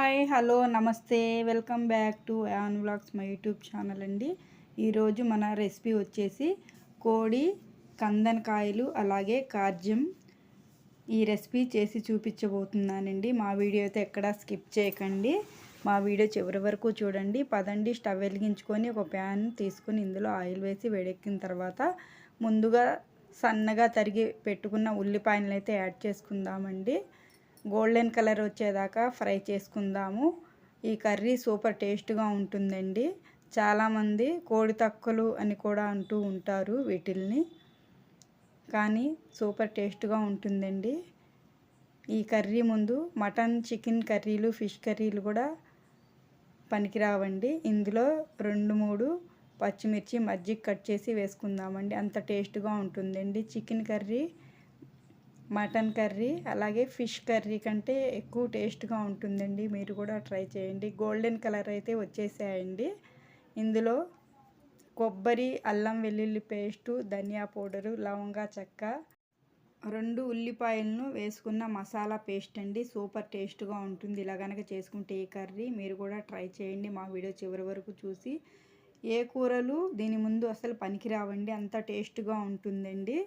Hi hello namaste. Welcome back to an vlogs my YouTube channel అండి. ఈరోజు మన recipe వచ్చేసి కోడి కందనకాయలు అలాగే కార్జ్యం ఈ రెసిపీ చేసి చూపించబోతున్నానండి. మా వీడియో అయితే ఎక్కడా స్కిప్ చేయకండి. మా వీడియో చివరి వరకు చూడండి. పదండి స్టవ్ వెలిగించుకొని ఒక ప్యాన్ తీసుకొని ఇందులో ఆయిల్ వేసి వేడెక్కిన తర్వాత ముందుగా సన్నగా తరిగి పెట్టుకున్న ఉల్లిపాయలను అయితే యాడ్ చేసుకుందామండి. గోల్డెన్ కలర్ వచ్చేదాకా ఫ్రై చేసుకుందాము. ఈ కర్రీ సూపర్ టేస్ట్గా ఉంటుందండి. చాలామంది కోడి తక్కువలు అని కూడా అంటూ ఉంటారు వీటిల్ని. కానీ సూపర్ టేస్ట్గా ఉంటుందండి. ఈ కర్రీ ముందు మటన్ చికెన్ కర్రీలు ఫిష్ కర్రీలు కూడా పనికిరావండి. ఇందులో రెండు మూడు పచ్చిమిర్చి మజ్జిగ కట్ చేసి వేసుకుందామండి. అంత టేస్ట్గా ఉంటుందండి. చికెన్ కర్రీ మటన్ కర్రీ అలాగే ఫిష్ కర్రీ కంటే ఎక్కువ టేస్ట్గా ఉంటుందండి. మీరు కూడా ట్రై చేయండి. గోల్డెన్ కలర్ అయితే వచ్చేసాయండి. ఇందులో కొబ్బరి అల్లం వెల్లుల్లి పేస్టు ధనియా పౌడరు లవంగా చెక్క రెండు ఉల్లిపాయలను వేసుకున్న మసాలా పేస్ట్ అండి. సూపర్ టేస్ట్గా ఉంటుంది. ఇలా కనుక చేసుకుంటే ఈ కర్రీ మీరు కూడా ట్రై చేయండి. మా వీడియో చివరి వరకు చూసి ఏ కూరలు దీని ముందు అసలు పనికిరావండి. అంత టేస్ట్గా ఉంటుందండి.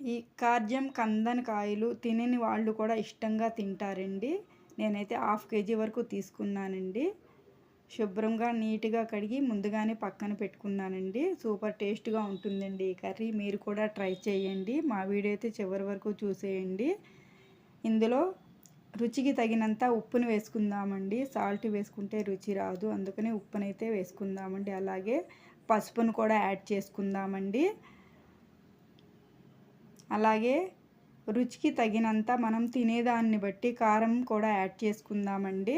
ఈ కార్జ్యం కందన కాయలు తినని వాళ్ళు కూడా ఇష్టంగా తింటారండి. నేనైతే హాఫ్ కేజీ వరకు తీసుకున్నానండి. శుభ్రంగా నీట్గా కడిగి ముందుగానే పక్కన పెట్టుకున్నానండి. సూపర్ టేస్ట్గా ఉంటుందండి ఈ కర్రీ. మీరు కూడా ట్రై చేయండి. మా వీడియో అయితే చివరి వరకు చూసేయండి. ఇందులో రుచికి తగినంత ఉప్పుని వేసుకుందామండి. సాల్ట్ వేసుకుంటే రుచి రాదు. అందుకని ఉప్పునైతే వేసుకుందామండి. అలాగే పసుపును కూడా యాడ్ చేసుకుందామండి. అలాగే రుచికి తగినంత మనం తినేదాన్ని బట్టి కారం కూడా యాడ్ చేసుకుందామండి.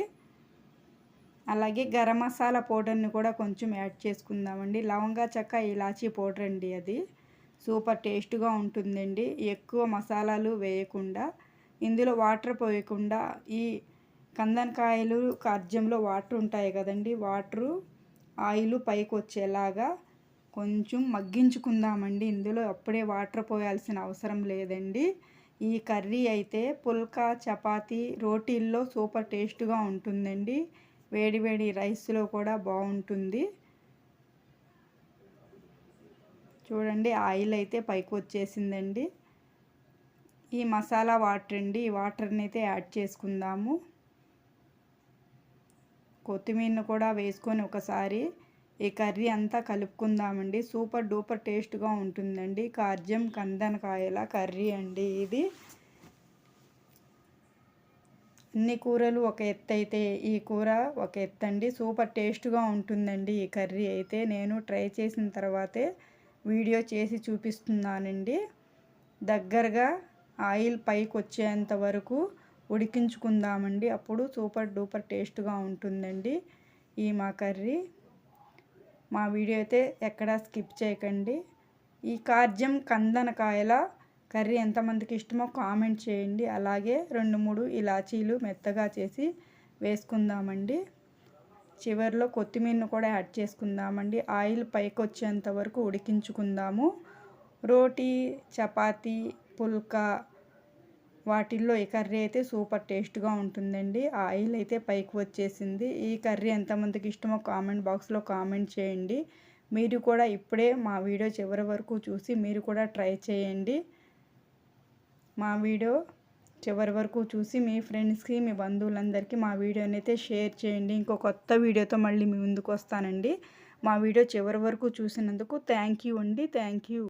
అలాగే గరం మసాలా పౌడర్ని కూడా కొంచెం యాడ్ చేసుకుందామండి. లవంగా చెక్క ఇలాచీ పౌడర్ అండి అది. సూపర్ టేస్ట్గా ఉంటుందండి. ఎక్కువ మసాలాలు వేయకుండా ఇందులో వాటర్ పోయకుండా ఈ కందనకాయలు కర్జంలో వాటర్ ఉంటాయి కదండి వాటరు ఆయిల్ పైకి వచ్చేలాగా కొంచెం మగ్గించుకుందామండి. ఇందులో అప్పుడే వాటర్ పోయాల్సిన అవసరం లేదండి. ఈ కర్రీ అయితే పుల్కా చపాతి రోటీల్లో సూపర్ టేస్ట్గా ఉంటుందండి. వేడి వేడి రైస్లో కూడా బాగుంటుంది. చూడండి ఆయిల్ అయితే పైకి వచ్చేసిందండి. ఈ మసాలా వాటర్ అండి. ఈ వాటర్ని అయితే యాడ్ చేసుకుందాము. కొత్తిమీరను కూడా వేసుకొని ఒకసారి ఈ కర్రీ అంతా కలుపుకుందామండి. సూపర్ డూపర్ టేస్ట్గా ఉంటుందండి. కార్జ్యం కందనకాయల కర్రీ అండి ఇది. అన్ని కూరలు ఒక ఎత్తు అయితే ఈ కూర ఒక ఎత్తు అండి సూపర్ టేస్ట్గా ఉంటుందండి ఈ కర్రీ అయితే. నేను ట్రై చేసిన తర్వాతే వీడియో చేసి చూపిస్తున్నానండి. దగ్గరగా ఆయిల్ పైకి వచ్చేంత వరకు ఉడికించుకుందామండి. అప్పుడు సూపర్ డూపర్ టేస్ట్గా ఉంటుందండి ఈ మా కర్రీ. మా వీడియో అయితే ఎక్కడా స్కిప్ చేయకండి. ఈ కార్జ్యం కందనకాయల కర్రీ ఎంతమందికి ఇష్టమో కామెంట్ చేయండి. అలాగే రెండు మూడు ఇలాచీలు మెత్తగా చేసి వేసుకుందామండి. చివరిలో కొత్తిమీరను కూడా యాడ్ చేసుకుందామండి. ఆయిల్ పైకి వచ్చేంత వరకు ఉడికించుకుందాము. రోటీ చపాతీ పుల్కా వాటిల్లో ఈ కర్రీ అయితే సూపర్ టేస్ట్గా ఉంటుందండి. ఆయిల్ అయితే పైకి వచ్చేసింది. ఈ కర్రీ ఎంతమందికి ఇష్టమో కామెంట్ బాక్స్లో కామెంట్ చేయండి. మీరు కూడా ఇప్పుడే మా వీడియో చివరి వరకు చూసి మీరు కూడా ట్రై చేయండి. మా వీడియో చివరి వరకు చూసి మీ ఫ్రెండ్స్కి మీ బంధువులందరికీ మా వీడియోని అయితే షేర్ చేయండి. ఇంకో కొత్త వీడియోతో మళ్ళీ మీ ముందుకు వస్తానండి. మా వీడియో చివరి వరకు చూసినందుకు థ్యాంక్ యూ అండి. Thank you.